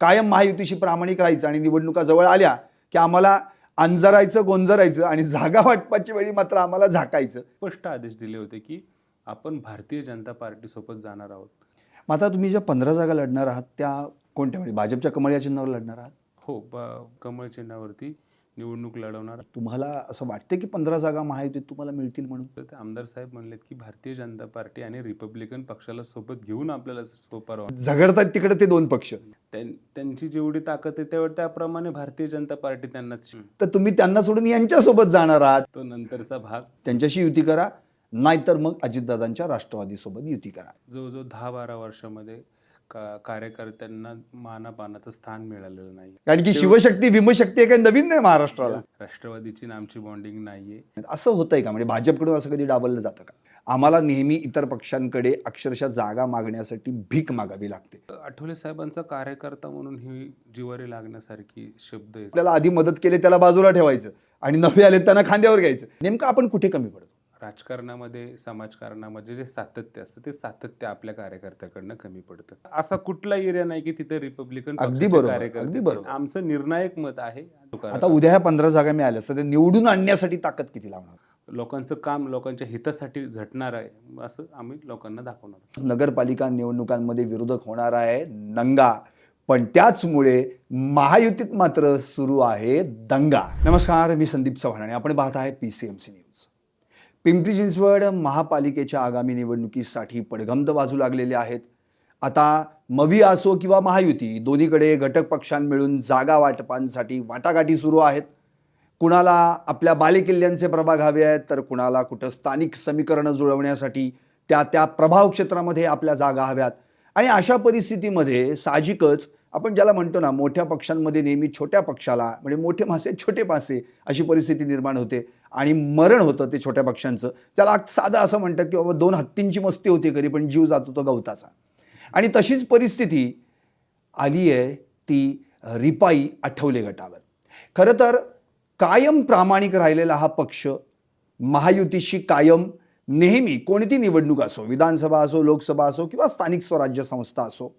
कायम महायुतीशी प्रामाणिक राहायचं आणि निवडणुका जवळ आल्या की आम्हाला अंजरायचं गोंजरायचं आणि जागा वाटपाची वेळी मात्र आम्हाला झाकायचं. स्पष्ट आदेश दिले होते की आपण भारतीय जनता पार्टीसोबत जाणार आहोत. मग आता तुम्ही ज्या पंधरा जागा लढणार आहात त्या कोणत्या वेळी? भाजपच्या कमळ या चिन्हावर लढणार आहात? हो कमळ चिन्हावरती निवडणूक लढवणार. तुम्हाला असं वाटतं की पंधरा जागा महायुतीत तुम्हाला मिळतील म्हणून? तर ते आमदार साहेब म्हणलेत की भारतीय जनता पार्टी आणि रिपब्लिकन पक्षाला सोबत घेऊन आपल्याला सोपा झगडतात तिकडे ते दोन पक्ष. त्यां- त्यांची जेवढी ताकद आहे तेवढ त्याप्रमाणे भारतीय जनता पार्टी त्यांना तर तुम्ही त्यांना सोडून यांच्यासोबत जाणार आहात. तो नंतरचा भाग. त्यांच्याशी युती करा नाहीतर मग अजितदादांच्या राष्ट्रवादीसोबत युती करा. जवळजवळ दहा बारा वर्षामध्ये का कार्यकर्त्यांना मानापानाचं स्थान मिळालेलं नाही. कारण की शिवशक्ती भीमशक्ती हे काही नवीन नाही महाराष्ट्राला. राष्ट्रवादीची आणि आमची बॉन्डिंग नाहीये. असं होतंय का? म्हणजे भाजपकडून असं कधी डावललं जातं का? आम्हाला नेहमी इतर पक्षांकडे अक्षरशः जागा मागण्यासाठी भीक मागावी लागते. आठवले साहेबांचा कार्यकर्ता म्हणून ही जिवारी लागण्यासारखी शब्द आहे. आपल्याला आधी मदत केली त्याला बाजूला ठेवायचं आणि नवे आले त्यांना खांद्यावर घ्यायचं. नेमकं आपण कुठे कमी पडतो? राजकारणामध्ये समाजकारणामध्ये जे सातत्य असतं ते सातत्य आपल्या कार्यकर्त्याकडनं कमी पडतं. असा कुठला एरिया नाही की तिथे रिपब्लिकन अगदी बरोबर, अगदी. बरोबर. आमचं निर्णायक मत आहे. आता उद्या ह्या पंधरा जागा मिळाल्या तर ते निवडून आणण्यासाठी ताकद किती लावणार? लोकांचं काम लोकांच्या हितासाठी झटणार आहे असं आम्ही लोकांना दाखवणार नगरपालिका निवडणुकांमध्ये विरोधक होणार आहे नंगा पण त्याचमुळे महायुतीत मात्र सुरू आहे दंगा. नमस्कार मी संदीप चव्हाण आणि आपण पाहत आहे P C M C news Pimpri Chinchwad महापालिकेच्या आगामी निवडणुकीसाठी पडगंद बाजू लागलेले आहेत. आता मवी असो किंवा महायुती दोन्हीकडे घटक पक्षां मिळून जागा वाटपांसाठी वाटाघाटी सुरू आहेत. कुणाला आपल्या बालेकिल्ल्यांचे प्रभाग हवे आहेत तर कुणाला कुठं स्थानिक समीकरणं जुळवण्यासाठी त्या त्या प्रभाव क्षेत्रामध्ये आपल्या जागा हव्यात. आणि अशा परिस्थितीमध्ये साहजिकच आपण ज्याला म्हणतो ना मोठ्या पक्षांमध्ये नेहमी छोट्या पक्षाला म्हणजे मोठे मासे छोटे मासे अशी परिस्थिती निर्माण होते. आणि मरण होतं ते छोट्या पक्षांचं त्याला साधं असं म्हणतात की बाबा दोन हत्तींची मस्ती होती घरी पण जीव जातो तो गवताचा. आणि तशीच परिस्थिती आली आहे ती रिपाई आठवले गटावर. खरं तर कायम प्रामाणिक राहिलेला हा पक्ष महायुतीशी कायम नेहमी कोणती निवडणूक असो विधानसभा असो लोकसभा असो किंवा स्थानिक स्वराज्य संस्था असो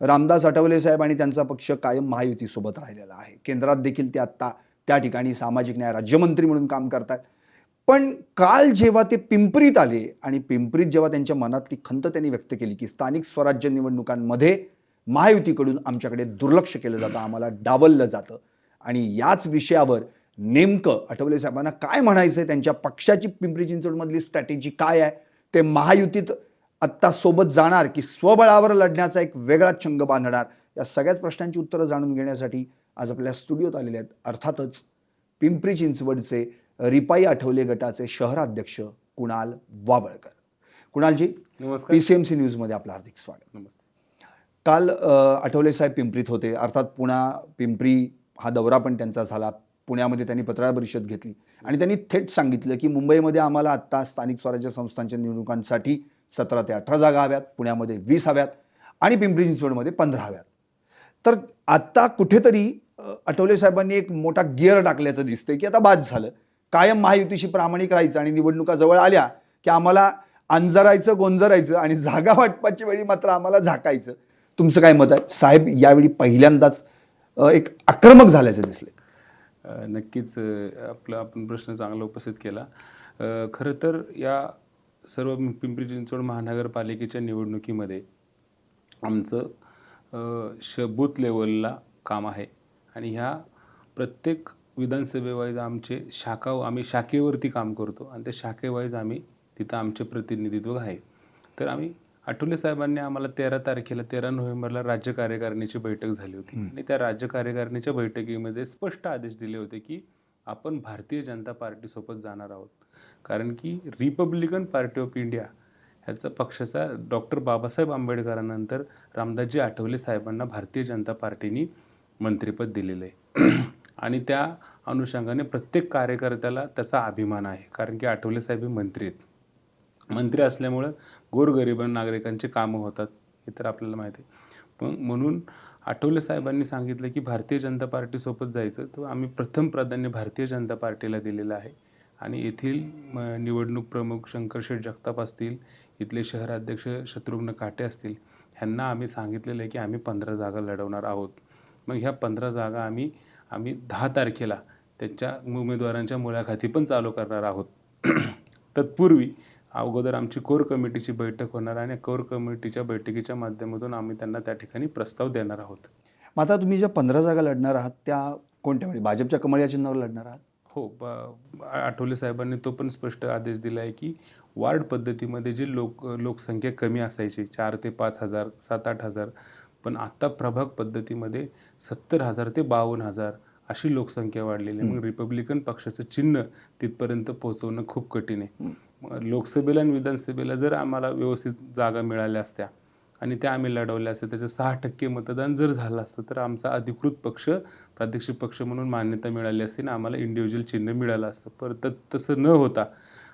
रामदास आठवले साहेब आणि त्यांचा पक्ष कायम महायुतीसोबत राहिलेला आहे. केंद्रात देखील ते आत्ता त्या ठिकाणी सामाजिक न्याय राज्यमंत्री म्हणून काम करतात. पण काल जेव्हा ते पिंपरीत आले आणि पिंपरीत जेव्हा त्यांच्या मनातली खंत त्यांनी व्यक्त केली की स्थानिक स्वराज्य निवडणुकांमध्ये महायुतीकडून आमच्याकडे दुर्लक्ष केलं जातं आम्हाला डावललं जातं. आणि याच विषयावर नेमकं आठवले साहेबांना काय म्हणायचं आहे त्यांच्या पक्षाची पिंपरी चिंचवडमधली स्ट्रॅटेजी काय आहे? ते महायुतीत आत्ता सोबत जाणार की स्वबळावर लढण्याचा एक वेगळाच चंग बांधणार? या सगळ्याच प्रश्नांची उत्तरं जाणून घेण्यासाठी आज आपल्या स्टुडिओत आलेले आहेत. अर्थातच पिंपरी चिंचवडचे रिपाई आठवले गटाचे शहराध्यक्ष कुणाल वावळकर. कुणालजी नमस्कार. पी सी एम सी न्यूजमध्ये आपलं हार्दिक स्वागत. नमस्ते. काल आठवले साहेब पिंपरीत होते. अर्थात पुणा पिंपरी हा दौरा पण त्यांचा झाला. पुण्यामध्ये त्यांनी पत्रकार परिषद घेतली. आणि त्यांनी थेट सांगितलं की मुंबईमध्ये आम्हाला आत्ता स्थानिक स्वराज्य संस्थांच्या निवडणुकांसाठी सतरा ते अठरा जागा हव्यात. पुण्यामध्ये वीस हव्यात. आणि पिंपरी चिंचवडमध्ये पंधरा हव्यात. तर आत्ता कुठेतरी आठवले साहेबांनी एक मोठा गिअर टाकल्याचं दिसतंय की आता बाद झालं. कायम महायुतीशी प्रामाणिक राहायचं आणि निवडणुका जवळ आल्या की आम्हाला अंजरायचं गोंजरायचं आणि जागा वाटपाची वेळी मात्र आम्हाला झाकायचं. तुमचं काय मत आहे? साहेब यावेळी पहिल्यांदाच एक आक्रमक झाल्याचं दिसले नक्कीच आपला आपण प्रश्न चांगला उपस्थित केला. खरं तर या सर्व पिंपरी चिंचवड महानगरपालिकेच्या निवडणुकीमध्ये आमचं श बूथ लेवलला काम आहे. आणि ह्या प्रत्येक विधानसभेवाईज आमचे शाखा आम्ही शाखेवरती काम करतो आणि त्या शाखेवाईज आम्ही तिथं आमचे प्रतिनिधित्व आहे. तर आम्ही आठवले साहेबांनी आम्हाला तेरा तारखेला तेरा नोव्हेंबरला राज्य कार्यकारिणीची बैठक झाली होती. आणि त्या राज्य कार्यकारिणीच्या बैठकीमध्ये स्पष्ट आदेश दिले होते की आपण भारतीय जनता पार्टीसोबत जाणार आहोत. कारण की रिपब्लिकन पार्टी ऑफ इंडिया ह्याचा पक्षाचा डॉक्टर बाबासाहेब आंबेडकरांनंतर रामदासजी आठवले साहेबांना भारतीय जनता पार्टीने मंत्रिपद दिलेलं आहे आणि त्या अनुषंगाने प्रत्येक कार्यकर्त्याला त्याचा अभिमान आहे कारण की आठवले साहेब हे मंत्री आहेत. मंत्री असल्यामुळं गोरगरीब नागरिकांची कामं होतात हे तर आपल्याला माहिती आहे. पण म्हणून आठवले साहेबांनी सांगितलं की भारतीय जनता पार्टीसोबत जायचं तर आम्ही प्रथम प्राधान्य भारतीय जनता पार्टीला दिलेलं आहे. आणि येथील निवडणूक प्रमुख शंकरशेठ जगताप असतील इथले शहराध्यक्ष शत्रुघ्न काटे असतील ह्यांना आम्ही सांगितलेलं आहे की आम्ही पंधरा जागा लढवणार आहोत. मग ह्या पंधरा जागा आम्ही आम्ही दहा तारखेला त्यांच्या उमेदवारांच्या मुलाखती पण चालू करणार आहोत. तत्पूर्वी अगोदर आमची कोर कमिटीची बैठक होणार आणि कोर कमिटीच्या बैठकीच्या माध्यमातून आम्ही त्यांना त्या ठिकाणी प्रस्ताव देणार आहोत. मग आता तुम्ही ज्या पंधरा जागा लढणार आहात त्या कोणत्या म्हणजे भाजपच्या कमळ या चिन्हावर लढणार आहात? हो आठवले साहेबांनी तो पण स्पष्ट आदेश दिला आहे की वार्ड पद्धतीमध्ये जी लोक लोकसंख्या कमी असायची चार ते पाच हजार सात आठ हजार पण आत्ता प्रभाग पद्धतीमध्ये सत्तर हजार ते बावन्न हजार अशी लोकसंख्या वाढलेली आहे. मग रिपब्लिकन पक्षाचं चिन्ह तिथपर्यंत पोहोचवणं खूप कठीण आहे. लोकसभेला आणि विधानसभेला जर आम्हाला व्यवस्थित जागा मिळाल्या असत्या आणि त्या आम्ही लढवल्या असत्या त्याचं सहा टक्के मतदान जर झालं असतं तर आमचा अधिकृत पक्ष प्रादेशिक पक्ष म्हणून मान्यता मिळाली असती आणि आम्हाला इंडिव्हिज्युअल चिन्ह मिळालं असतं. पर तसं न होता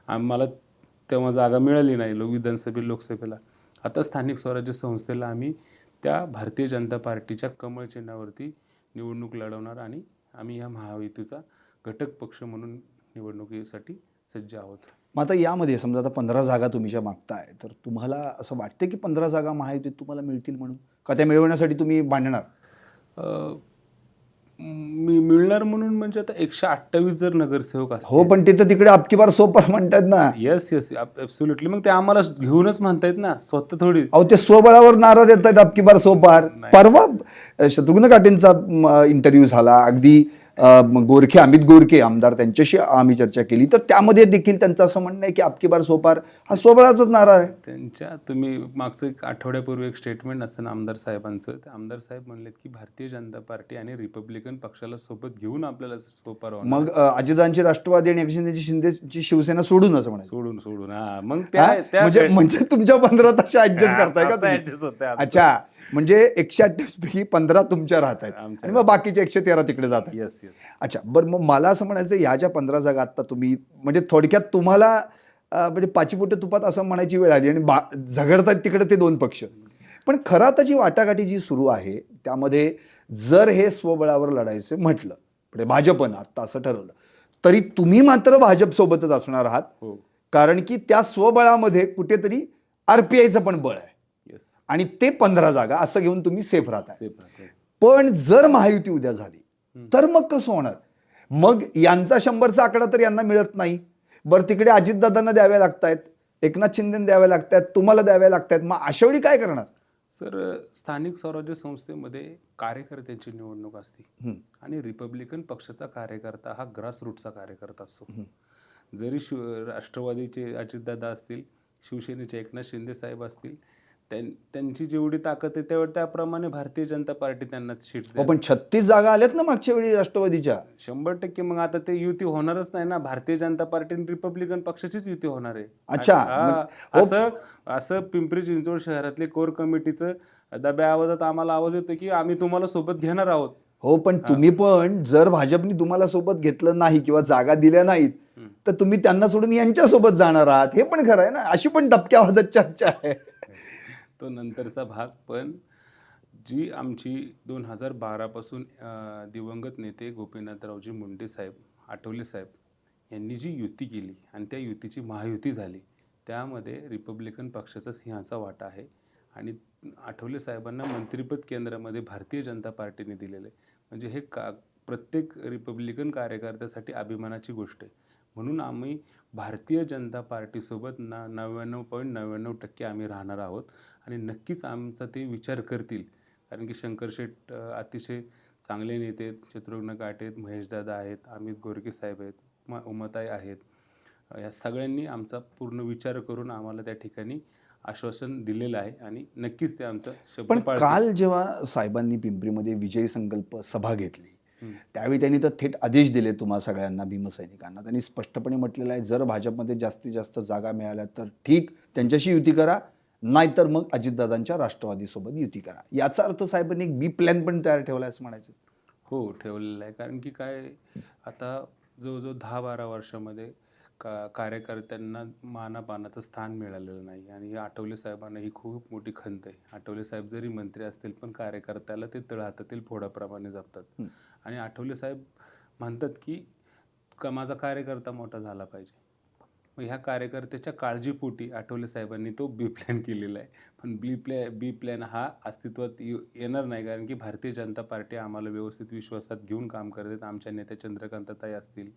आम्हाला तेव्हा जागा मिळाली नाही लोक विधानसभे लोकसभेला. आता स्थानिक स्वराज्य संस्थेला आम्ही त्या भारतीय जनता पार्टीच्या कमळ चिन्हावरती निवडणूक लढवणार आणि आम्ही या महायुतीचा घटक पक्ष म्हणून निवडणुकीसाठी सज्ज आहोत. मग आता यामध्ये समजा आता पंधरा जागा तुम्ही ज्या मागताय तर तुम्हाला असं वाटतं की पंधरा जागा महायुतीत तुम्हाला मिळतील म्हणून? का त्या मिळवण्यासाठी तुम्ही भांडणार मी मिळणार म्हणून म्हणजे आता एकशे अठ्ठावीस जर नगरसेवक असतील. हो पण तिथं तिकडे अबकी बार सोपार म्हणतात ना. येस येस ॲब्सोल्युटली मग ते आम्हाला घेऊनच म्हणतायत ना स्वतः थोडी. अहो ते स्वबळावर नारा देत आहेत अबकी बार सोपार. नाही. परवा शत्रुघ्न काटेंचा इंटरव्ह्यू झाला. अगदी गोरखे अमित गोरखे आमदार त्यांच्याशी आम्ही चर्चा केली. तर त्यामध्ये देखील त्यांचं असं म्हणणं आहे की अबकी बार सोपार हा स्वबळाचाच नारा आहे. त्यांच्या तुम्ही मागचं एक आठवड्यापूर्वी एक स्टेटमेंट असतं ना आमदार साहेबांचं. ते आमदार साहेब म्हणलेत की भारतीय जनता पार्टी आणि रिपब्लिकन पक्षाला सोबत घेऊन आपल्याला सोपार. मग अ, अजितदादांची राष्ट्रवादी आणि एकनाथजी शिंदेची शिवसेना सोडून असं म्हणायचं. सोडून सोडून. हा मग? त्या म्हणजे म्हणजे तुमच्या पंधरा तशा ऍडजस्ट करताय का आमचं. अच्छा. म्हणजे एकशे अठ्ठावीस पैकी पंधरा तुमच्या राहत आहेत. आणि मग बाकीचे एकशे तेरा तिकडे जात आहेत. अच्छा बरं मग मला असं म्हणायचं ह्या ज्या पंधरा जागा आता तुम्ही म्हणजे थोडक्यात तुम्हाला म्हणजे पाचीपोटे तुपात असं म्हणायची वेळ आली आणि बा झगडतात तिकडे ते दोन पक्ष. पण खरं आता जी वाटाघाटी जी सुरू आहे त्यामध्ये जर हे स्वबळावर लढायचं म्हटलं म्हणजे भाजपनं आत्ता असं ठरवलं तरी तुम्ही मात्र भाजपसोबतच असणार आहात. हो. कारण की त्या स्वबळामध्ये कुठेतरी आरपीआयचं पण बळ आहे. आणि ते पंधरा जागा असं घेऊन तुम्ही सेफ राहतो पण जर महायुती उद्या झाली. तर मग कसं होणार? मग यांचा शंभरचा आकडा तर यांना मिळत नाही. बरं तिकडे अजितदादांना द्याव्या लागतायत एकनाथ शिंदेना द्याव्या लागतायत तुम्हाला द्याव्या लागतायत. मग अशा वेळी काय करणार? सर स्थानिक स्वराज्य संस्थेमध्ये कार्यकर्त्यांची निवडणूक असते. आणि रिपब्लिकन पक्षाचा कार्यकर्ता हा ग्रासरूटचा कार्यकर्ता असतो. जरी शिव राष्ट्रवादीचे अजितदादा असतील शिवसेनेचे एकनाथ शिंदे साहेब असतील त्यांची जेवढी ताकद आहे तेवढ त्याप्रमाणे भारतीय जनता पार्टी त्यांना सीट्स हो पण छत्तीस जागा आल्यात ना मागच्या वेळी राष्ट्रवादीच्या? शंभर टक्के मग आता ते युती होणारच नाही ना. भारतीय जनता पार्टी आणि रिपब्लिकन पक्षाचीच युती होणार आहे. अच्छा, हा. असं असं पिंपरी चिंचवड शहरातले कोर कमिटीचं दब्या आवाजात आम्हाला आवाज येतो की आम्ही तुम्हाला सोबत घेणार आहोत. हो पण तुम्ही पण जर भाजपनी तुम्हाला सोबत घेतलं नाही किंवा जागा दिल्या नाहीत. तर तुम्ही त्यांना सोडून यांच्यासोबत जाणार आहात. हे पण खरं आहे ना. अशी पण डबक्या आवाजात चर्चा आहे. तो नंतरचा भाग पण जी आमची दोन हजार बारापासून दिवंगत नेते गोपीनाथरावजी मुंडे साहेब आठवले साहेब यांनी जी युती केली आणि त्या युतीची महायुती झाली त्यामध्ये रिपब्लिकन पक्षाचा सिंहाचा वाटा आहे आणि आठवले साहेबांना मंत्रिपद केंद्रामध्ये भारतीय जनता पार्टीने दिलेलं आहे. म्हणजे हे का प्रत्येक रिपब्लिकन कार्यकर्त्यासाठी अभिमानाची गोष्ट आहे. म्हणून आम्ही भारतीय जनता पार्टीसोबत ना नव्याण्णव पॉईंट नव्याण्णव टक्के आम्ही राहणार आहोत. आणि नक्कीच आमचा ते विचार करतील कारण की शंकर शेठ अ, अतिशय चांगले नेते आहेत शत्रुघ्न काटे आहेत महेशदादा आहेत अमित गोरके साहेब आहेत उमा उमाताई आहेत अ, या सगळ्यांनी आमचा पूर्ण विचार करून आम्हाला त्या ठिकाणी आश्वासन दिलेलं आहे आणि नक्कीच ते आमचं शब्द पण. काल जेव्हा साहेबांनी पिंपरीमध्ये विजय संकल्प सभा घेतली. त्यावेळी त्यांनी तर थेट आदेश दिले तुम्हा सगळ्यांना भीमसैनिकांना त्यांनी स्पष्टपणे म्हटलेलं आहे जर भाजपमध्ये जास्तीत जास्त जागा मिळाल्या तर ठीक त्यांच्याशी युती करा नाहीतर मग अजितदादांच्या राष्ट्रवादीसोबत युती करा. याचा अर्थ साहेबांनी एक बी प्लॅन पण तयार ठेवला असं म्हणायचं. हो ठेवलेलं आहे. कारण की काय आता जवळजवळ दहा बारा वर्षामध्ये का कार्यकर्त्यांना मानापानाचं स्थान मिळालेलं नाही. आणि हे आठवले साहेबांना ही खूप मोठी खंत आहे. आठवले साहेब जरी मंत्री असतील पण कार्यकर्त्याला ते तळहातातील फोडाप्रमाणे जपतात. आणि आठवले साहेब म्हणतात की का माझा कार्यकर्ता मोठा झाला पाहिजे. मग ह्या कार्यकर्त्याच्या काळजीपोटी आठवले साहेबांनी तो बी प्लॅन केलेला आहे. पण बी प्लॅ बी प्लॅन हा अस्तित्वात येऊ- येणार नाही. कारण की भारतीय जनता पार्टी आम्हाला व्यवस्थित विश्वासात घेऊन काम करते. आमच्या नेत्या चंद्रकांतताई असतील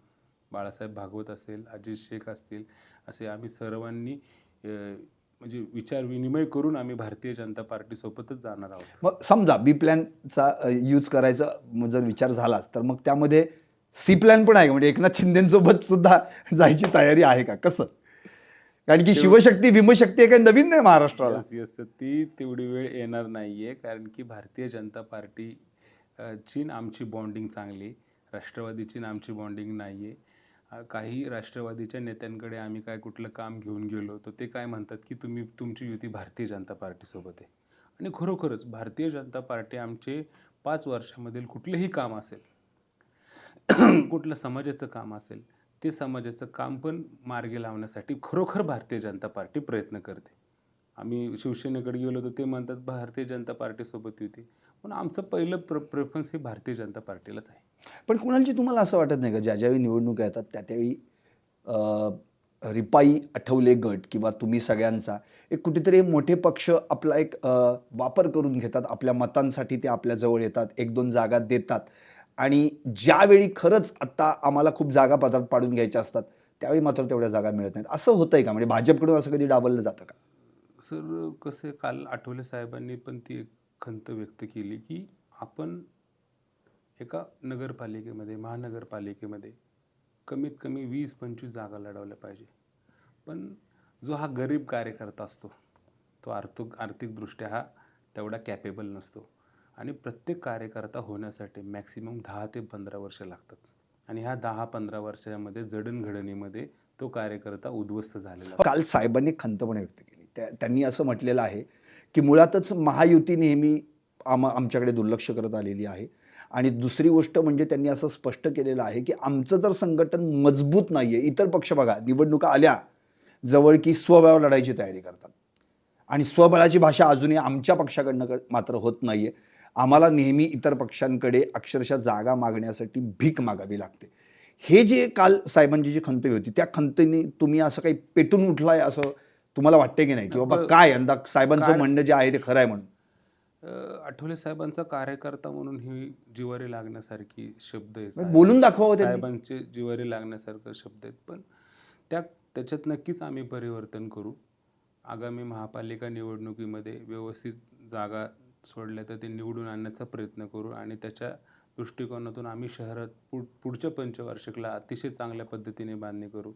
बाळासाहेब भागवत असेल अजित शेख असतील असे आम्ही सर्वांनी म्हणजे विचार विनिमय करून आम्ही भारतीय जनता पार्टीसोबतच जाणार आहोत. मग समजा बी प्लॅनचा यूज करायचा जर विचार झालाच तर मग त्यामध्ये सी प्लॅन पण आहे का? म्हणजे एकनाथ शिंदेसोबत सुद्धा जायची तयारी आहे का? कसं? कारण की शिवशक्ती भीमशक्ती आहे काही नवीन नाही महाराष्ट्राला. ती तेवढी वेळ येणार नाहीये कारण की भारतीय जनता पार्टी अ, ची न आमची बॉन्डिंग चांगली राष्ट्रवादीची न आमची बॉन्डिंग नाहीये. काही राष्ट्रवादीच्या नेत्यांकडे आम्ही काय कुठलं काम घेऊन गेलो तर ते काय म्हणतात की तुम्ही तुमची युती भारतीय जनता पार्टीसोबत आहे. आणि खरोखरच भारतीय जनता पार्टी आमचे पाच वर्षामधील कुठलंही काम असेल कुठलं समाजाचं काम असेल ते समाजाचं काम पण मार्गी लावण्यासाठी खरोखर भारतीय जनता पार्टी प्रयत्न करते. आम्ही शिवसेनेकडे गेलो तर ते म्हणतात भारतीय जनता पार्टीसोबत युती. पण आमचं पहिलं प्र प्रेफरन्स हे भारतीय जनता पार्टीलाच आहे. पण कुणालची तुम्हाला असं वाटत नाही का ज्या ज्यावेळी निवडणुका येतात त्या त्यावेळी रिपाई आठवले गट किंवा तुम्ही सगळ्यांचा एक कुठेतरी मोठे पक्ष आपला एक वापर करून घेतात आपल्या मतांसाठी ते आपल्याजवळ येतात एक दोन जागा देतात. आणि ज्यावेळी खरंच आत्ता आम्हाला खूप जागा पदार्थ पाडून घ्यायच्या असतात त्यावेळी मात्र तेवढ्या जागा मिळत नाहीत. असं होतंय का? म्हणजे भाजपकडून असं कधी डावललं जातं का? सर कसं आहे, काल आठवले साहेबांनी पण ती एक खंत व्यक्त केली की आपण एका नगरपालिकेमध्ये महानगरपालिकेमध्ये कमीत कमी वीस पंचवीस जागा लढवल्या पाहिजे. पण जो हा गरीब कार्यकर्ता असतो तो आर्थिक आर्थिकदृष्ट्या हा तेवढा कॅपेबल नसतो. आणि प्रत्येक कार्यकर्ता होण्यासाठी मॅक्सिमम दहा ते पंधरा वर्ष लागतात. आणि ह्या दहा पंधरा वर्षामध्ये जडणघडणीमध्ये तो कार्यकर्ता उद्ध्वस्त झालेला काल साहेबांनी खंतपणे व्यक्त केली. त्या त्यांनी असं म्हटलेलं आहे की मुळातच महायुती नेहमी आम आमच्याकडे दुर्लक्ष करत आलेली आहे. आणि दुसरी गोष्ट म्हणजे त्यांनी असं स्पष्ट केलेलं आहे की आमचं जर संघटन मजबूत नाही आहे इतर पक्ष बघा निवडणुका आल्या जवळ की स्वबळावर लढायची तयारी करतात. आणि स्वबळाची भाषा अजूनही आमच्या पक्षाकडनं मात्र होत नाही आहे आम्हाला नेहमी इतर पक्षांकडे अक्षरशः जागा मागण्यासाठी भीक मागावी लागते. हे जे काल साहेबांची जी खंत होती त्या खंतीने तुम्ही असं काही पेटून उठलाय असं तुम्हाला वाटते की नाही? की बाबा काय यंदा साहेबांचं म्हणणं जे आहे ते खरं आहे म्हणून? आठवले साहेबांचा कार्यकर्ता म्हणून ही जिवारी लागण्यासारखी शब्द आहेत म्हणजे बोलून दाखवावं त्यांनी. साहेबांचे जिवारी लागण्यासारखं शब्द आहेत. पण त्या त्याच्यात नक्कीच आम्ही परिवर्तन करू. आगामी महापालिका निवडणुकीमध्ये व्यवस्थित जागा सोडल्या तर ते निवडून आणण्याचा प्रयत्न करू आणि त्याच्या दृष्टिकोनातून आम्ही शहरात पुढ पुढच्या पंचवार्षिकला अतिशय चांगल्या पद्धतीने बांधणी करू.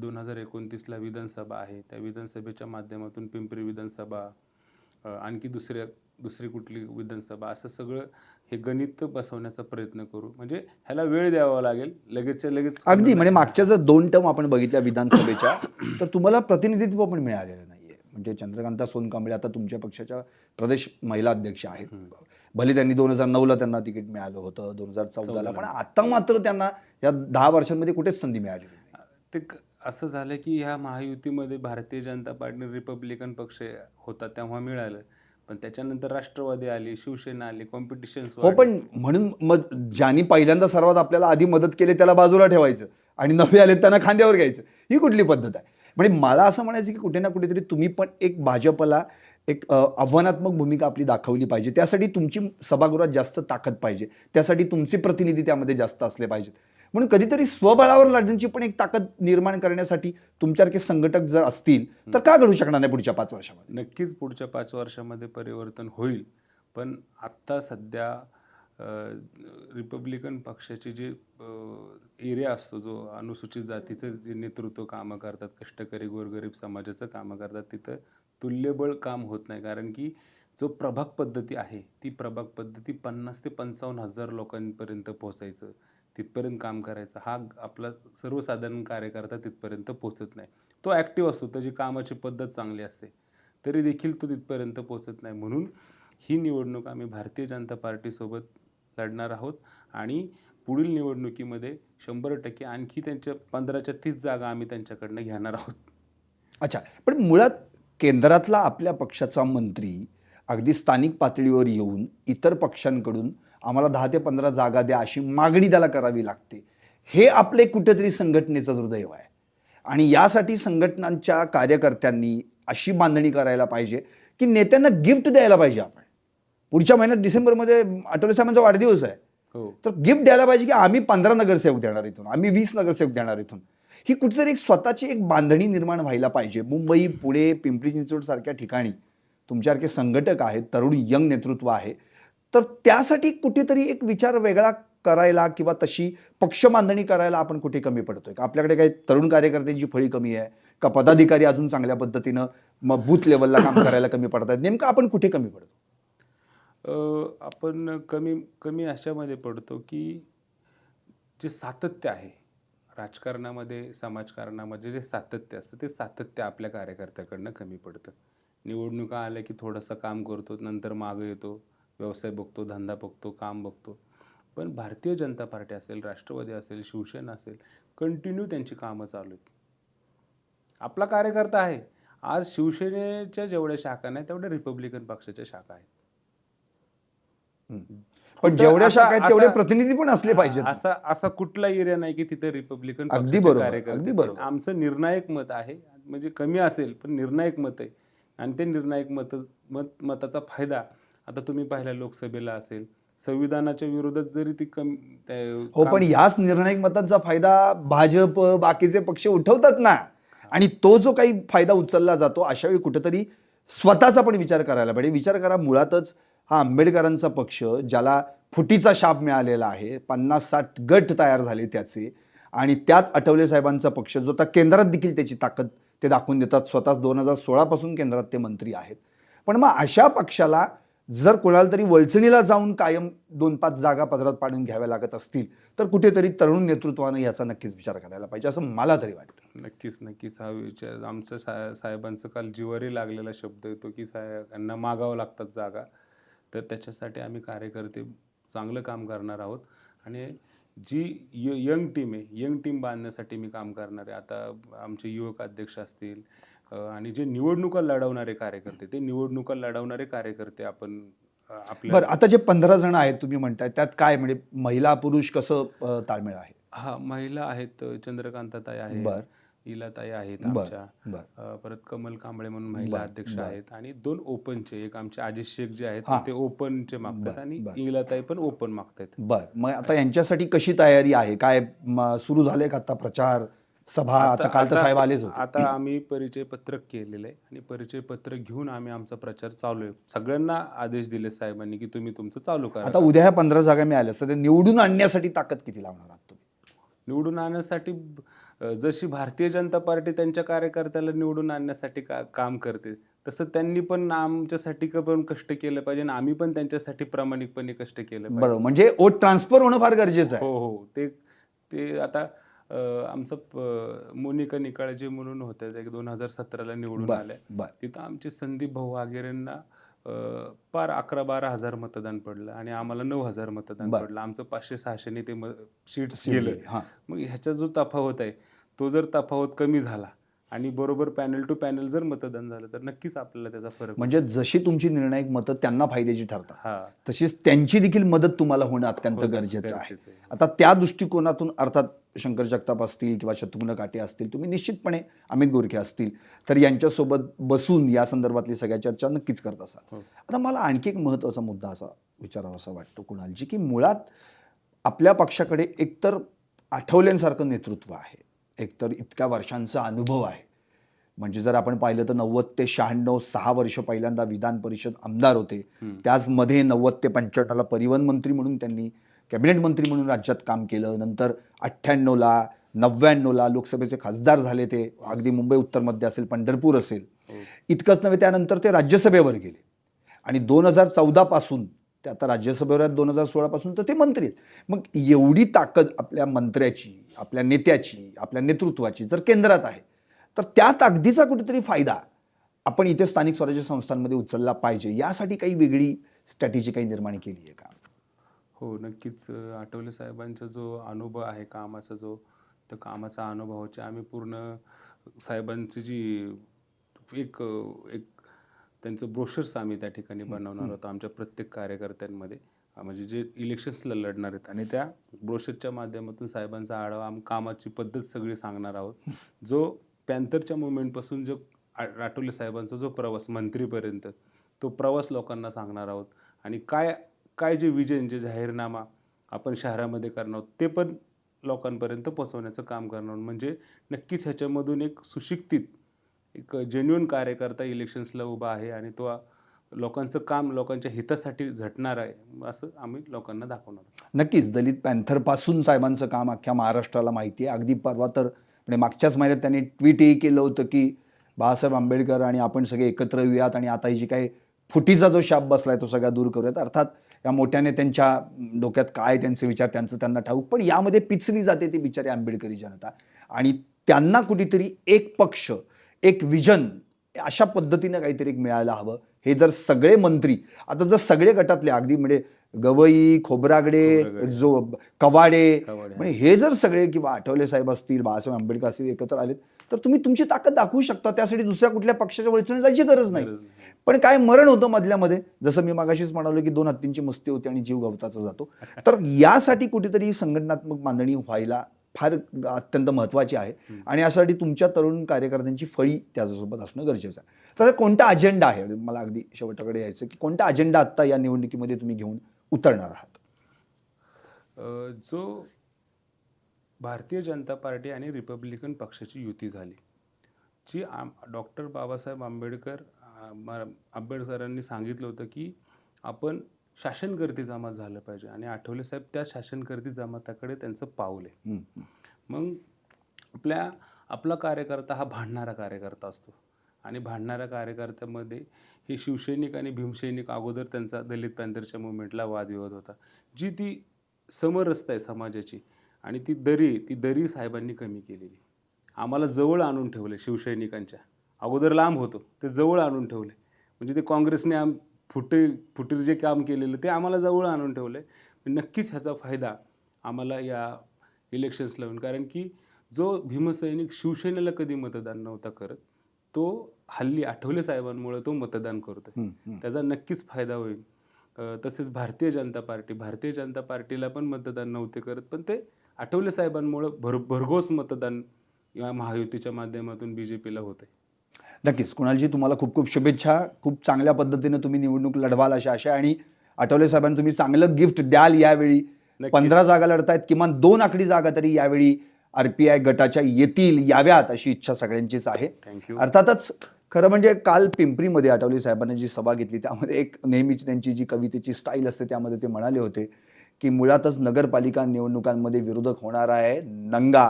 दोन हजार एकोणतीसला विधानसभा आहे. त्या विधानसभेच्या माध्यमातून पिंपरी विधानसभा आणखी दुसऱ्या दुसरी कुठली विधानसभा असं सगळं हे गणित बसवण्याचा प्रयत्न करू. म्हणजे ह्याला वेळ द्यावा लागेल. लगेचच्या लगेच अगदी. म्हणजे मागच्या जर दोन टर्म आपण बघितल्या विधानसभेच्या तर तुम्हाला प्रतिनिधित्व पण मिळालेलं म्हणजे चंद्रकांता सोनकांबळे आता तुमच्या पक्षाच्या प्रदेश महिला अध्यक्ष आहेत. भले त्यांनी दोन हजार नऊला त्यांना तिकीट मिळालं होतं दोन हजार चौदाला पण आता मात्र त्यांना या दहा वर्षांमध्ये कुठेच संधी मिळाली. ते असं झालं की ह्या महायुतीमध्ये भारतीय जनता पार्टी रिपब्लिकन पक्ष होता तेव्हा मिळालं. पण त्याच्यानंतर राष्ट्रवादी आली शिवसेना आली कॉम्पिटिशन हो पण म्हणून मग ज्यांनी पहिल्यांदा सर्वात आपल्याला आधी मदत केली त्याला बाजूला ठेवायचं आणि नवे आले त्यांना खांद्यावर घ्यायचं. ही कुठली पद्धत आहे? म्हणजे मला असं म्हणायचं की कुठे ना कुठेतरी तुम्ही पण एक भाजपला एक आव्हानात्मक भूमिका आपली दाखवली पाहिजे. त्यासाठी तुमची सभागृहात जास्त ताकद पाहिजे. त्यासाठी तुमचे प्रतिनिधी त्यामध्ये जास्त असले पाहिजेत. म्हणून कधीतरी स्वबळावर लढण्याची पण एक ताकद निर्माण करण्यासाठी तुमच्यासारखे संघटक जर असतील तर का घडू शकणार नाही पुढच्या पाच वर्षामध्ये? नक्कीच पुढच्या पाच वर्षामध्ये परिवर्तन होईल. पण आत्ता सध्या रिपब्लिकन पक्षाचे जे एरिया असतो जो अनुसूचित जातीचं जे नेतृत्व कामं करतात कष्टकरी गोरगरीब समाजाचं कामं करतात तिथं तुल्यबळ काम होत नाही. कारण की जो प्रभाग पद्धती आहे ती प्रभाग पद्धती पन्नास ते पंचावन्न हजार लोकांपर्यंत पोहोचायचं तिथपर्यंत काम करायचं हा आपला सर्वसाधारण कार्यकर्ता तिथपर्यंत पोहोचत नाही. तो ॲक्टिव्ह असतो त्याची कामाची पद्धत चांगली असते तरी देखील तो तिथपर्यंत पोहोचत नाही. म्हणून ही निवडणूक आम्ही भारतीय जनता पार्टीसोबत लढणार आहोत. आणि पुढील निवडणुकीमध्ये शंभर टक्के आणखी त्यांच्या पंधराच्या तीस जागा आम्ही त्यांच्याकडनं घेणार आहोत. अच्छा पण मुळात केंद्रातला आपल्या पक्षाचा मंत्री अगदी स्थानिक पातळीवर येऊन इतर पक्षांकडून आम्हाला दहा ते पंधरा जागा द्या अशी मागणी त्याला करावी लागते. हे आपले कुठेतरी संघटनेचं दुर्दैव आहे. आणि यासाठी संघटनांच्या कार्यकर्त्यांनी अशी बांधणी करायला पाहिजे की नेत्यांना गिफ्ट द्यायला पाहिजे आपण. पुढच्या महिन्यात डिसेंबरमध्ये आठवले साहेबांचा वाढदिवस आहे. हो. तर गिफ्ट द्यायला पाहिजे की आम्ही पंधरा नगरसेवक देणार इथून आम्ही वीस नगरसेवक देणार इथून. ही कुठेतरी एक स्वतःची एक बांधणी निर्माण व्हायला पाहिजे. मुंबई पुणे पिंपरी चिंचवड सारख्या ठिकाणी तुमच्यासारखे संघटक आहेत तरुण यंग नेतृत्व आहे. तर त्यासाठी कुठेतरी एक विचार वेगळा करायला किंवा तशी पक्ष बांधणी करायला आपण कुठे कमी पडतोय? का आपल्याकडे काही तरुण कार्यकर्त्यांची फळी कमी आहे? का पदाधिकारी अजून चांगल्या पद्धतीनं मग बूथ लेवलला काम करायला कमी पडतात नेमकं आपण कुठे कमी पडतो? आपण कमी कमी अशामध्ये पडतो की जे सातत्य आहे राजकारणामध्ये समाजकारणामध्ये जे सातत्य असतं ते सातत्य आपल्या कार्यकर्त्याकडनं कमी पडतं. निवडणुका आल्या की थोडंसं काम करतो नंतर मागं येतो व्यवसाय बघतो धंदा बघतो काम बघतो. पण भारतीय जनता पार्टी असेल राष्ट्रवादी असेल शिवसेना असेल कंटिन्यू त्यांची कामं चालू आहेत. आपला कार्यकर्ता आहे. आज शिवसेनेच्या जेवढ्या शाखा नाही तेवढ्या रिपब्लिकन पक्षाच्या शाखा आहेत. पण जेवढ्या आहेत तेवढे प्रतिनिधी पण असले पाहिजेत. असा असा कुठला एरिया नाही की तिथे रिपब्लिकन अगदी बरोबर, अगदी. बरोबर. आमचं निर्णायक मत आहे. म्हणजे कमी असेल पण निर्णायक मत आहे. आणि ते निर्णायक मत मत मताचा फायदा आता तुम्ही पाहिला लोकसभेला असेल. संविधानाच्या विरोधात जरी ती कमी हो पण याच निर्णायक मतांचा फायदा भाजप बाकीचे पक्ष उठवतात ना. आणि तो जो काही फायदा उचलला जातो अशा वेळी कुठेतरी स्वतःचा पण विचार करायला पाहिजे. विचार करा मुळातच हा आंबेडकरांचा पक्ष ज्याला फुटीचा शाप मिळालेला आहे पन्नास साठ गट तयार झाले त्याचे आणि त्यात आठवले साहेबांचा पक्ष जो आता केंद्रात देखील त्याची ताकद ते दाखवून देतात. स्वतः दोन हजार सोळापासून केंद्रात ते मंत्री आहेत. पण मग अशा पक्षाला जर कोणाला तरी वळचणीला जाऊन कायम दोन पाच जागा पदरात पाडून घ्याव्या लागत असतील तर कुठेतरी तरुण नेतृत्वानं याचा नक्कीच विचार करायला पाहिजे असं मला तरी वाटतं. नक्कीच नक्कीच. हा विचार आमचं सा साहेबांचं काल जिवारी लागलेला शब्द येतो की साहेब यांना मागावं लागतात जागा. तर त्याच्यासाठी आम्ही कार्यकर्ते चांगलं काम करणार आहोत. आणि जी य यंग टीम आहे यंग टीम बांधण्यासाठी मी काम करणार आहे. आता आमचे युवक अध्यक्ष असतील आणि जे निवडणुका लढवणारे कार्यकर्ते ते निवडणुका लढवणारे कार्यकर्ते आपण आपल्या बरं आता जे पंधरा जण आहेत तुम्ही म्हणताय त्यात काय म्हणजे महिला पुरुष कसं ताळमेळ आहे? हा महिला आहेत चंद्रकांताताई आहेत बर. इलाताई आहेत आमच्या. परत कमल कांबळे म्हणून महिला अध्यक्ष. आहेत आणि दोन ओपनचे एक आमचे अजित शेख जे आहेत. ते ओपनचे मागतात आणि बर. इंगलाताई पण ओपन मागतायत. बर मग आता यांच्यासाठी कशी तयारी आहे? काय सुरू झाले का आता प्रचार सभा? आता काल तर साहेब आलेच होते. आता आम्ही परिचय पत्रक केलेलं आहे आणि परिचय पत्रक घेऊन आम्ही आमचा प्रचार चालू आहे. सगळ्यांना आदेश दिले साहेबांनी की तुम्ही तुमचं चालू करा. आता उद्या ह्या पंधरा जागा मिळाल्या तर निवडून आणण्यासाठी ताकद किती लावणार आहात तुम्ही? निवडून आणण्यासाठी जशी भारतीय जनता पार्टी त्यांच्या कार्यकर्त्याला निवडून आणण्यासाठी का काम करते तसं त्यांनी पण आमच्यासाठी पण कष्ट केलं पाहिजे आणि आम्ही पण त्यांच्यासाठी प्रामाणिकपणे कष्ट केलं बरोबर म्हणजे वोट ट्रान्सफर होणं फार गरजेचं आहे. हो हो ते ते आता आमचं मोनिका निकाळजे म्हणून होत्या एक दोन हजार सतराला निवडून आल्या. तिथं आमचे संदीप भाऊ वागेरेंना पार अकरा बारा हजार मतदान पडलं आणि आम्हाला नऊ हजार मतदान. पडलं. आमचं पाचशे सहाशेने ते सीट्स सीट गेलं. मग ह्याचा जो तफावत आहे तो जर तफावत कमी झाला आणि बरोबर पॅनल टू पॅनल जर मतदान झालं तर नक्कीच आपल्याला त्याचा फरक म्हणजे जशी तुमची निर्णायक मतं त्यांना फायद्याची ठरतात तशीच त्यांची देखील मदत तुम्हाला होणं अत्यंत होणं गरजेचं आहे गरजेचं आहे. आता त्या दृष्टिकोनातून अर्थात शंकर जगताप असतील किंवा शत्रुघ्न काटे असतील तुम्ही निश्चितपणे अमित गोरखे असतील तर यांच्यासोबत बसून या संदर्भातली सगळ्या चर्चा नक्कीच करत असाल हो. आता मला आणखी एक महत्त्वाचा मुद्दा असा विचारावा असा वाटतो कुणालजी की मुळात आपल्या पक्षाकडे एकतर आठवल्यांसारखं नेतृत्व आहे एकतर इतक्या वर्षांचा अनुभव आहे. म्हणजे जर आपण पाहिलं तर नव्वद ते शहाण्णव सहा वर्ष पहिल्यांदा विधान परिषद आमदार होते. त्याचमध्ये नव्वद ते पंच्याण्णवला परिवहन मंत्री म्हणून त्यांनी कॅबिनेट मंत्री म्हणून राज्यात काम केलं. नंतर अठ्ठ्याण्णवला नव्याण्णवला लोकसभेचे खासदार झाले ते. अगदी मुंबई उत्तरमध्ये असेल पंढरपूर असेल. हो. इतकंच नव्हे त्यानंतर ते राज्यसभेवर गेले. आणि दोन हजार चौदापासून ते आता राज्यसभेवर आहेत दोन हजार सोळापासून तर ते मंत्री आहेत. मग एवढी ताकद आपल्या मंत्र्याची आपल्या नेत्याची आपल्या नेतृत्वाची जर केंद्रात आहे तर त्या ताकदीचा कुठेतरी फायदा आपण इथे स्थानिक स्वराज्य संस्थांमध्ये उचलला पाहिजे. यासाठी काही वेगळी स्ट्रॅटेजी काही निर्माण केली आहे का? हो नक्कीच. आठवले साहेबांचा जो अनुभव आहे कामाचा जो तर कामाचा अनुभवाचे आम्ही पूर्ण साहेबांची जी एक एक त्यांचं ब्रोशर्स आम्ही त्या ठिकाणी बनवणार होतो आमच्या प्रत्येक कार्यकर्त्यांमध्ये. म्हणजे जे इलेक्शन्सला लढणार आहेत. आणि त्या ब्रोशरच्या माध्यमातून साहेबांचा आढावा आम कामाची पद्धत सगळी सांगणार आहोत. जो पॅन्थरच्या मुवमेंटपासून जो राठोले साहेबांचा जो प्रवास मंत्रीपर्यंत तो प्रवास लोकांना सांगणार आहोत. आणि काय काय जे विजन जे जाहीरनामा आपण शहरामध्ये करणार आहोत ते पण लोकांपर्यंत पोहोचवण्याचं काम करणार आहोत. म्हणजे नक्कीच ह्याच्यामधून एक सुशिक्षित एक जेन्युन कार्यकर्ता इलेक्शन्सला उभा आहे आणि तो लोकांचं काम लोकांच्या हितासाठी झटणार आहे असं आम्ही लोकांना दाखवणार नक्कीच दलित पॅन्थरपासून साहेबांचं काम अख्ख्या महाराष्ट्राला माहिती आहे. अगदी परवा तर म्हणजे मागच्याच महिन्यात त्यांनी ट्विटही केलं होतं की बाळासाहेब आंबेडकर आणि आपण सगळे एकत्र येऊयात आणि आता ही जी काही फुटीचा जो शाप बसला आहे तो सगळा दूर करूयात. अर्थात या मोठ्याने त्यांच्या डोक्यात काय त्यांचे विचार त्यांचं त्यांना ठाऊक. पण यामध्ये पिचली जाते ती बिचारी आंबेडकरी जनता. आणि त्यांना कुठेतरी एक पक्ष एक विजन अशा पद्धतीनं काहीतरी मिळायला हवं हे जर सगळे मंत्री आता जर सगळे गटातले अगदी म्हणजे गवई खोबरागडे. जो कवाडे. म्हणजे हे जर सगळे किंवा आठवले साहेब असतील बाळासाहेब आंबेडकर असतील एकत्र आलेत तर तुम्ही तुमची ताकद दाखवू शकता त्यासाठी दुसऱ्या कुठल्या पक्षाच्या वळचून जायची गरज नाही. पण काय मरण होतं मधल्यामध्ये जसं मी मागाशीच म्हणालो की दोन हत्तींची मस्ती होती आणि जीव गवताचा जातो तर यासाठी कुठेतरी संघटनात्मक बांधणी व्हायला फार अत्यंत महत्वाची आहे. आणि यासाठी तुमच्या तरुण कार्यकर्त्यांची फळी त्याच्यासोबत असणं गरजेचं आहे. तर कोणता अजेंडा आहे? मला अगदी शेवटाकडे यायचं की कोणता अजेंडा आत्ता या निवडणुकीमध्ये तुम्ही घेऊन उतरणार आहात? जो भारतीय जनता पार्टी आणि रिपब्लिकन पक्षाची युती झाली जी आम डॉक्टर बाबासाहेब आंबेडकर आंबेडकरांनी सांगितलं होतं की आपण शासनकर्ती जमात झालं पाहिजे. आणि आठवले साहेब त्या शासनकर्ती जमाताकडे त्यांचं पाऊल आहे. मग आपल्या आपला कार्यकर्ता हा भांडणारा कार्यकर्ता असतो. आणि भांडणाऱ्या कार्यकर्त्यामध्ये हे शिवसैनिक आणि भीमसैनिक अगोदर त्यांचा दलित पॅन्थरच्या मुवमेंटला वादविवाद होता. जी ती समरसता आहे समाजाची आणि ती दरी ती दरी साहेबांनी कमी केलेली. आम्हाला जवळ आणून ठेवले शिवसैनिकांच्या. अगोदर लांब होतो ते जवळ आणून ठेवले. म्हणजे ते काँग्रेसने आम फुटे फुटीर जे काम केलेलं ते आम्हाला जवळ आणून ठेवलं आहे नक्कीच ह्याचा फायदा आम्हाला या इलेक्शन्सला होईल. कारण की जो भीमसैनिक शिवसेनेला कधी मतदान नव्हता करत तो हल्ली आठवले साहेबांमुळे तो मतदान करतोय. त्याचा नक्कीच फायदा होईल. तसेच भारतीय जनता पार्टी भारतीय जनता पार्टीला पण मतदान नव्हते करत पण ते आठवले साहेबांमुळं भर भरघोस मतदान या महायुतीच्या माध्यमातून बी जे पीला होत आहे नक्कीच. कुणालजी तुम्हाला खूप खूप शुभेच्छा. खूप चांगल्या पद्धतीने तुम्ही निवडणूक लढवाल अशा आशा आहे. आणि आठवले साहेबांनी तुम्ही चांगलं गिफ्ट द्याल यावेळी. पंधरा जागा लढतायत किमान दोन आकडी जागा तरी यावेळी आरपीआय गटाच्या येतील याव्यात अशी इच्छा सगळ्यांचीच आहे. अर्थातच खरं म्हणजे काल पिंपरीमध्ये आठवले साहेबांनी जी सभा घेतली त्यामध्ये एक नेहमीची त्यांची जी कवितेची स्टाईल असते त्यामध्ये ते म्हणाले होते की मुळातच नगरपालिका निवडणुकांमध्ये विरोधक होणार आहे नंगा.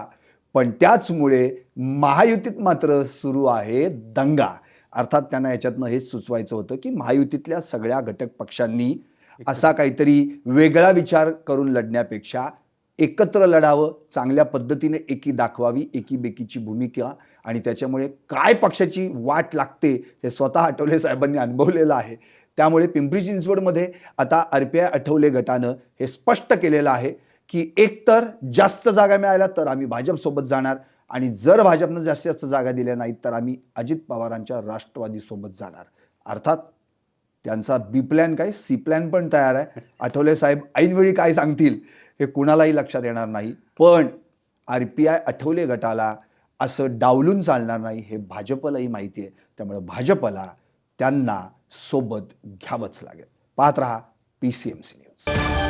पण त्याचमुळे महायुतीत मात्र सुरू आहे दंगा. अर्थात त्यांना याच्यातनं हेच सुचवायचं होतं की महायुतीतल्या सगळ्या घटक पक्षांनी असा काहीतरी वेगळा विचार करून लढण्यापेक्षा एकत्र लढावं चांगल्या पद्धतीने एकी दाखवावी एकी बेकीची भूमिका आणि त्याच्यामुळे काय पक्षाची वाट लागते हे स्वतः आठवले साहेबांनी अनुभवलेलं आहे. त्यामुळे पिंपरी चिंचवडमध्ये आता आर पी आय आठवले गटानं हे स्पष्ट केलेलं आहे. की एकतर जास्त जागा मिळाल्या तर आम्ही भाजपसोबत जाणार आणि जर भाजपनं जास्तीत जास्त जागा दिल्या नाहीत तर आम्ही अजित पवारांच्या राष्ट्रवादीसोबत जाणार. अर्थात त्यांचा बी प्लॅन काय? सी प्लॅन पण तयार आहे. आठवले साहेब ऐनवेळी काय सांगतील हे कुणालाही लक्षात येणार नाही. पण आर पी आय आठवले गटाला असं डावलून चालणार नाही हे भाजपलाही माहिती आहे. त्यामुळे भाजपला त्यांना सोबत घ्यावंच लागेल. पाहत रहा P C M C news